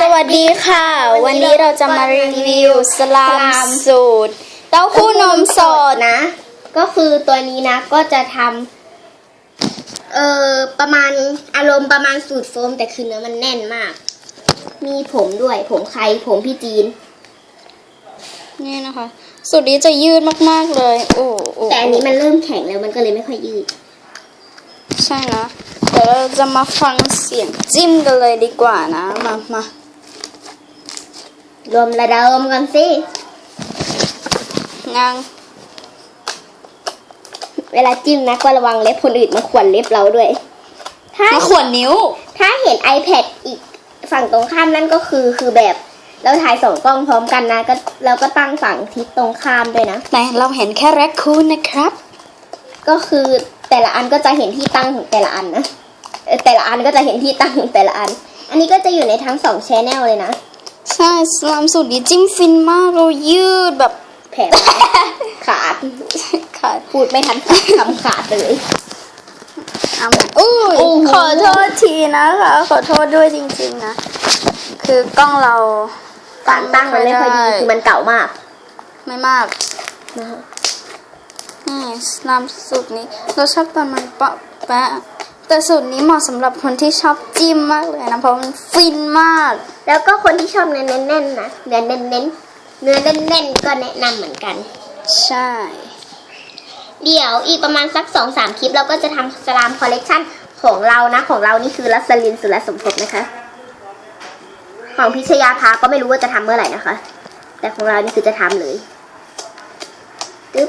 สวัสดีค่ะ วันนี้เราจะมารีวิวสลามสูตร เต้าหู้นมสดนะ ก็คือตัวนี้นะก็จะทำเอ่อประมาณอารมณ์ประมาณสูตรโฟมแต่คือเนื้อมันแน่นมาก มีผมด้วยผมใครผมพี่จีน นี่นะคะ สูตรนี้จะยืดมากๆเลย โอ้โอ้แต่อันนี้มันเริ่มแข็งแล้วมันก็เลยไม่ค่อยยืด ใช่นะเดี๋ยวเราจะมาฟังเสียงจิ้มกันเลยดีกว่านะ มามารวมระดมกันสินางเวลาจิ้มนะก็ระวังเล็บคนอื่นมาขวนเล็บเราด้วย ถ้ามาขวนนิ้ว ถ้าเห็น iPad อีกฝั่งตรงข้ามนั่นก็คือคือแบบเราถ่ายสองกล้องพร้อมกันนะก็เราก็ตั้งฝั่งทิศตรงข้ามด้วยนะ แต่เราเห็นแค่แรคคูนนะครับ ก็คือ แต่ละอันก็จะเห็นที่ตั้งของแต่ละอันนะเอ่อแต่ละอันก็จะเห็นที่ตั้งของแต่ละอัน อันนี้ก็จะอยู่ในทั้งสองชแนลเลยนะ ใช่สลามสูตรนี้จิ้มฟินมากเรายืดแบบแผลขาดค่ะพูดไม่ทันขาดคำขาดเลยเอามาอุ้ยโอ้โหขอโทษทีนะคะขอโทษด้วยจริงๆนะ คือกล้องเราตั้งตั้งมันไม่ค่อยดีคือมันเก่ามาก ไม่มากนะคะ นี่สลามสูตรนี้เราชอบตอนมันเปาะแปะแต่สูตรนี้เหมาะสำหรับคนที่ชอบจิ้มมากเลยนะเพราะมันฟินมาก แล้วก็คนที่ชอบเนื้อแน่นๆนะเนื้อเน้นๆเนื้อแน่นๆก็แนะนำเหมือนกัน ใช่ เดี๋ยวอีกประมาณสักสองสามคลิปเราก็จะทำสลามคอลเลกชันของเรานะ ของเรานี่คือรัสลินสุรสมภพนะคะ ของพิชยาภาก็ไม่รู้ว่าจะทำเมื่อไหร่นะคะ แต่ของเรานี่คือจะทำเลยตึ๊บ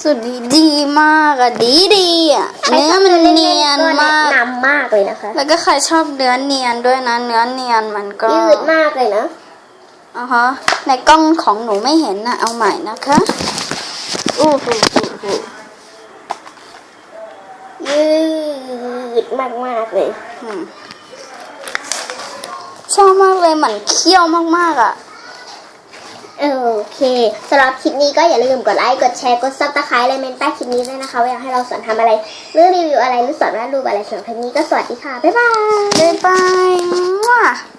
สูตรนี้ดีมากอะดีดีๆอะเนื้อมันเนียนก็มาก แนะนำมากเลยนะคะ แล้วก็ใครชอบเนื้อเนียนด้วยนะเนื้อเนียนมันก็ยืดมากเลยนะอ่าฮะในกล้องของหนูไม่เห็นนะเอาใหม่นะคะอู้หูหูหูยืดมากมากๆเลยอืมชอบมากเลยเหมือนเคี้ยวมากๆอะ โอเคสำหรับคลิปนี้ก็อย่าลืมกดไลค์ กดแชร์ กดซับสไครต์และเมนใต้คลิปนี้ด้วยนะคะว่าอยากให้เราสอนทำอะไรหรือรีวิวอะไรหรือสอนวาดรูปอะไรสำหรับคลิปนี้ก็สวัสดีค่ะ บ๊ายบาย บ๊ายบาย